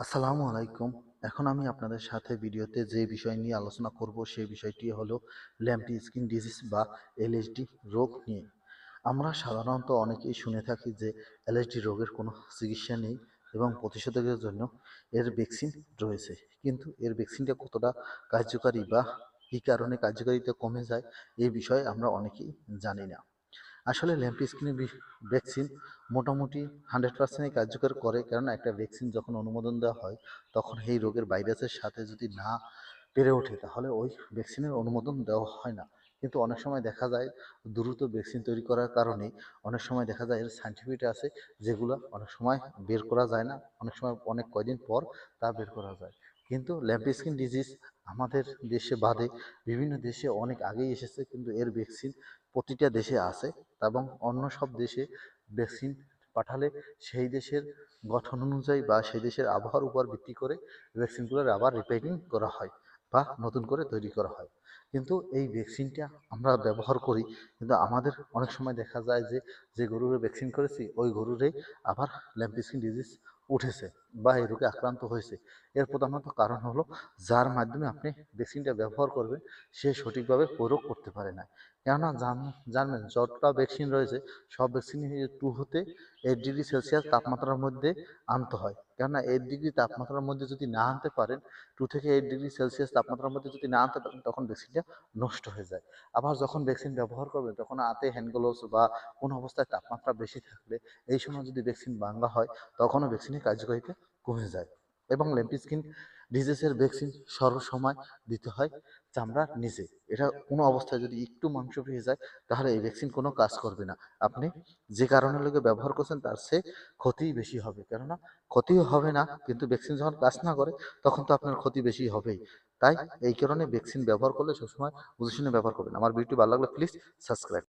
আসসালামু আলাইকুম। এখন আমি আপনাদের সাথে ভিডিওতে যে বিষয় নিয়ে আলোচনা করব সেই বিষয়টি হলো ল্যাম্পি স্কিন ডিজিজ বা এলএসডি রোগ নিয়ে। আমরা সাধারণত অনেকেই শুনে থাকি যে এলএসডি রোগের কোনো চিকিৎসা নেই এবং প্রতিষেধকের জন্য এর ভ্যাকসিন রয়েছে। কিন্তু এর ভ্যাকসিনটা কতটা কার্যকারী বা কী কারণে কার্যকারিতা কমে যায় এই বিষয়ে আমরা অনেকেই জানি না। আসলে ল্যাম্পি স্কিনের ভ্যাকসিন মোটামুটি হান্ড্রেড পার্সেন্টই কার্যকর করে, কেননা একটা ভ্যাকসিন যখন অনুমোদন দেওয়া হয়, তখন এই রোগের ভাইরাসের সাথে যদি না পেরে ওঠে, তাহলে ওই ভ্যাকসিনের অনুমোদন দেওয়া হয় না। কিন্তু অনেক সময় দেখা যায় দ্রুত ভ্যাকসিন তৈরি করার কারণে অনেক সময় দেখা যায় এর সাইন্টিফিক আছে, যেগুলো অনেক সময় বের করা যায় না। অনেক সময়, অনেক কয়দিন পর তা বের করা যায়। কিন্তু ল্যাম্পি স্কিন ডিজিজ আমাদের দেশে বাদে বিভিন্ন দেশে অনেক আগেই এসেছে, কিন্তু এর ভ্যাকসিন প্রতিটা দেশে আছে এবং অন্য সব দেশে ভ্যাকসিন পাঠালে সেই দেশের গঠন অনুযায়ী বা সেই দেশের আবহাওয়ার উপর ভিত্তি করে ভ্যাকসিনগুলোর আবার রিপেয়ারিং করা হয় বা নতুন করে তৈরি করা হয়। কিন্তু এই ভ্যাকসিনটা আমরা ব্যবহার করি, কিন্তু আমাদের অনেক সময় দেখা যায় যে যে গরুরে ভ্যাকসিন করেছি, ওই গরুরে আবার ল্যাম্পিস্কিন ডিজিজ উঠেছে বা এই রোগে আক্রান্ত হয়েছে। এর প্রধানত কারণ হলো যার মাধ্যমে আপনি ভ্যাকসিনটা ব্যবহার করবেন, সে সঠিকভাবে প্রয়োগ করতে পারে না। কেননা জান, জানবেন যতটা ভ্যাকসিন রয়েছে, সব ভ্যাকসিন টু হতে এইট ডিগ্রি সেলসিয়াস তাপমাত্রার মধ্যে আনতে হয়। কেননা এইট ডিগ্রি তাপমাত্রার মধ্যে যদি না আনতে পারেন, টু থেকে এইট ডিগ্রি সেলসিয়াস তাপমাত্রার মধ্যে যদি না আনতে পারেন, তখন ভ্যাকসিনটা নষ্ট হয়ে যায়। আবার যখন ভ্যাকসিন ব্যবহার করবেন, তখন হাতে হ্যান্ড গ্লোভস বা কোনো অবস্থায় তাপমাত্রা বেশি থাকলে, এই সময় যদি ভ্যাকসিন ভাঙ্গা হয়, তখনও ভ্যাকসিনের কার্যকারিতা কমে যায় এবং ল্যাম্পিস্কিন ডিজিজের ভ্যাকসিন সর্বসময় দিতে হয় চামড়ার নিচে। এটা কোনো অবস্থায় যদি একটু মাংস পেয়ে যায়, তাহলে এই ভ্যাকসিন কোনো কাজ করবে না। আপনি যে কারণে লোকে ব্যবহার করছেন, তার সে ক্ষতিই বেশি হবে। কেননা, ক্ষতিও হবে না, কিন্তু ভ্যাকসিন যখন কাজ না করে, তখন তো আপনার ক্ষতি বেশি হবেই। তাই এই কারণে ভ্যাকসিন ব্যবহার করলে সবসময় বুঝে শুনে ব্যবহার করবেন। আমার ভিডিওটি ভালো লাগলে প্লিজ সাবস্ক্রাইব